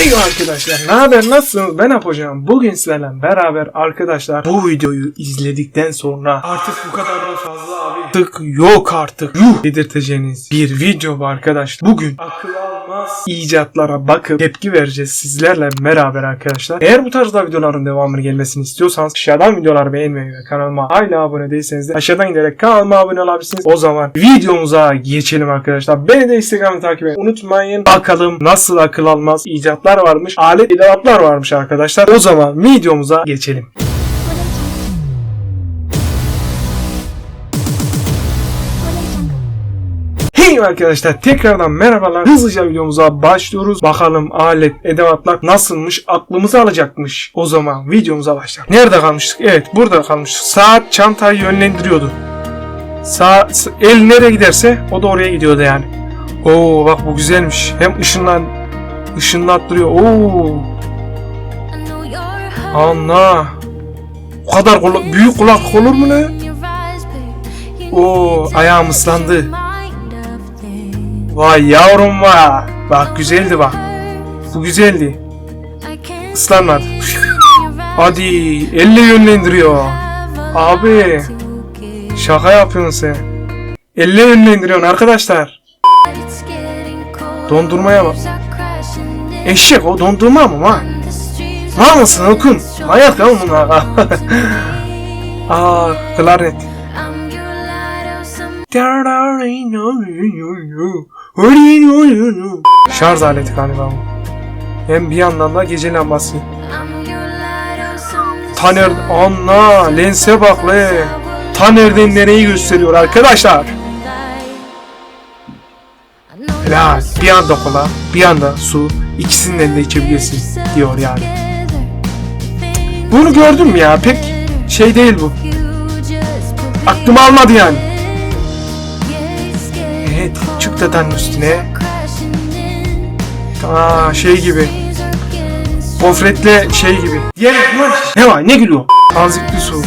Hey arkadaşlar. Ne haber? Nasılsınız ben yapacağım bugün sizlerle beraber arkadaşlar bu videoyu izledikten sonra artık bu kadar da fazla abi artık yok artık. Yuh! Dedirteceğiniz bir video bu arkadaşlar. Bugün akıl almaz icatlara bakıp tepki vereceğiz sizlerle beraber arkadaşlar. Eğer bu tarzda videoların devamını gelmesini istiyorsanız aşağıdan videoları beğenmeyi ve kanalıma hala abone değilseniz de aşağıdan giderek kanalıma abone olabilirsiniz. O zaman videomuza geçelim arkadaşlar. Beni de instagram'da takip edin unutmayın. Bakalım nasıl akıl almaz icatlar varmış alet edevatlar varmış arkadaşlar. O zaman videomuza geçelim Hey arkadaşlar tekrardan merhabalar. Hızlıca videomuza başlıyoruz. Bakalım alet edevatlar nasılmış aklımızı alacakmış. O zaman videomuza başlayalım. Nerede kalmıştık? Evet burada kalmıştık. Saat çantayı yönlendiriyordu. Sağ, el nereye giderse o da oraya gidiyordu yani. Oo bak bu güzelmiş. Hem ışınlan ışınlattırıyor. Oo anla. O kadar kula- büyük kulak olur mu ne? Oo ayağım ıslandı. Vay yavrum vay. Bak güzeldi bak. Bu güzeldi. Islanmadı. Hadi elle yönlendiriyor. Abi şaka yapıyorsun sen. Elle yönlendiriyorsun arkadaşlar. Dondurmaya bak. Eşek o dondurma mı lan? Var mısın okun? Manyak lan bunlar. Aa klarnet. Şarj aleti galiba bu. Hem bir yandan da gece lambası. Taner anla lense bak le. Taner'den nereyi gösteriyor arkadaşlar. Helal. Bir anda kola, bir anda su. ikisinden de içebilirsin diyor yani. Bunu gördüm ya pek şey değil bu. Aklım almadı yani. Evet çık dadanın üstüne. Aa şey gibi. Gofretle şey gibi. Diğer ne var ne gülüyor? Tanzikli su.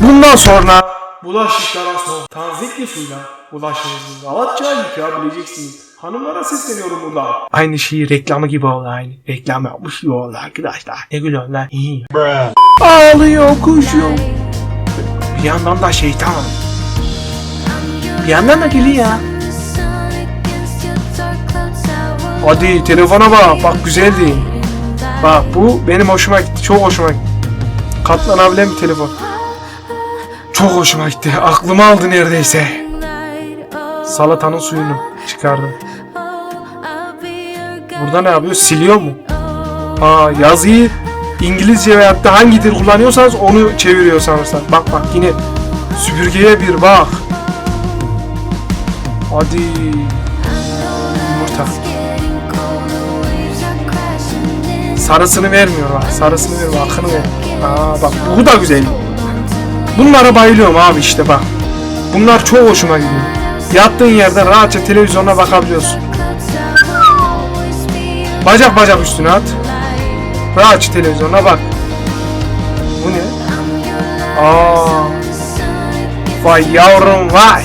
Bundan sonra bulaşıklara son tanzikli suyla bulaşığınızı rahatça yıkayabileceksiniz. Hanımlara sesleniyorum burada. Aynı şeyi reklamı gibi oldu aynı. Reklam yapmış gibi oldu arkadaşlar. Ne gülüyorsun lan? İyi. Ağlıyor kuşum. Bir yandan da şeytan. Bir yandan da geliyor. Hadi telefona bak. Bak güzeldi. Bak bu benim hoşuma gitti. Çok hoşuma gitti. Katlanabilen bir telefon. Çok hoşuma gitti. Aklımı aldı neredeyse. Salatanın suyunu çıkardım. Burada ne yapıyor? Siliyor mu? Aa yazıyı İngilizce veyahut da hangi dil kullanıyorsanız onu çeviriyor sanırsam. Bak bak yine süpürgeye bir bak. Hadi. Yumurta. Sarısını vermiyor bak. Sarısını vermiyor. Akını ver. Aa bak bu da güzel. Bunlara bayılıyorum abi işte bak. Bunlar çok hoşuma gidiyor. Yattığın yerde rahatça televizyona bakabiliyorsun. Bacak bacak üstüne at. Rahatça televizyona bak. Bu ne? Aa, vay yavrum vay.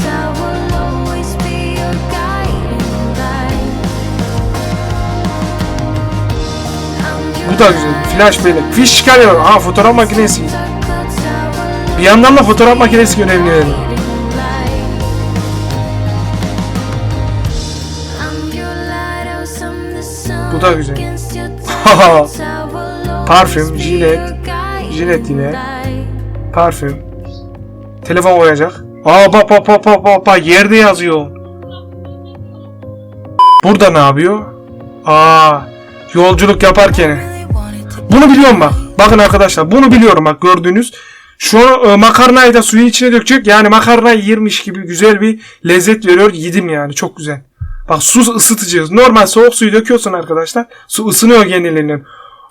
Bu da güzel. Flash bellek. Fiş çıkarıyor. Aa fotoğraf makinesi. Bir yandan da fotoğraf makinesi görevini veriyor. Bu da güzel. Parfüm, jilet, jilet yine. Parfüm. Telefon koyacak. Aa bak bak bak bak bak bak yerde yazıyor. Burada ne yapıyor? Aa yolculuk yaparken. Bunu biliyorum bak. Bakın arkadaşlar bunu biliyorum bak gördüğünüz. Şu e, makarnayı da suyun içine dökecek. Yani makarnayı yirmiş gibi güzel bir lezzet veriyor. Yedim yani çok güzel. Bak su ısıtıcı. Normal soğuk suyu döküyorsun arkadaşlar. Su ısınıyor kendiliğinden.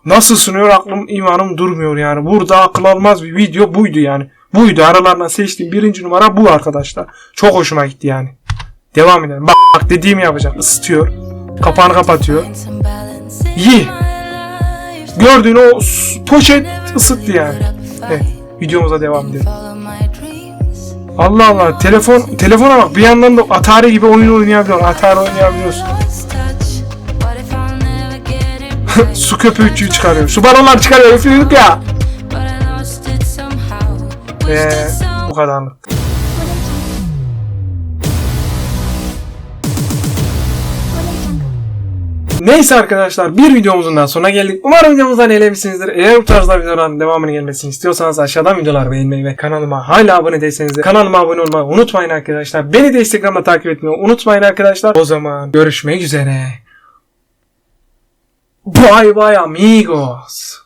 Nasıl ısınıyor aklım imanım durmuyor yani. Burada akıl almaz bir video buydu yani. Buydu aralarından seçtiğim birinci numara bu arkadaşlar. Çok hoşuma gitti yani. Devam edelim. Bak, bak dediğimi yapacak. Isıtıyor. Kapağını kapatıyor. Ye. Gördüğün o poşet ısıttı yani. Evet. Videomuza devam edelim. Allah Allah telefon telefona bak bir yandan da Atari gibi oyun oynayabiliyor. Atari oynayabiliyorsun. Su köpüğü çıkarıyor. Su balonlar çıkarıyor. Üflüyorduk ya. Ve bu kadarlık. Neyse arkadaşlar bir videomuzun daha sonuna geldik. Umarım videomuzdan eğlenmişsinizdir. Eğer bu tarzda videoların devamını gelmesini istiyorsanız aşağıdan videolar beğenmeyi ve kanalıma hala abone değilseniz de kanalıma abone olmayı unutmayın arkadaşlar. Beni de Instagram'da takip etmeyi unutmayın arkadaşlar. O zaman görüşmek üzere. Bye bye amigos.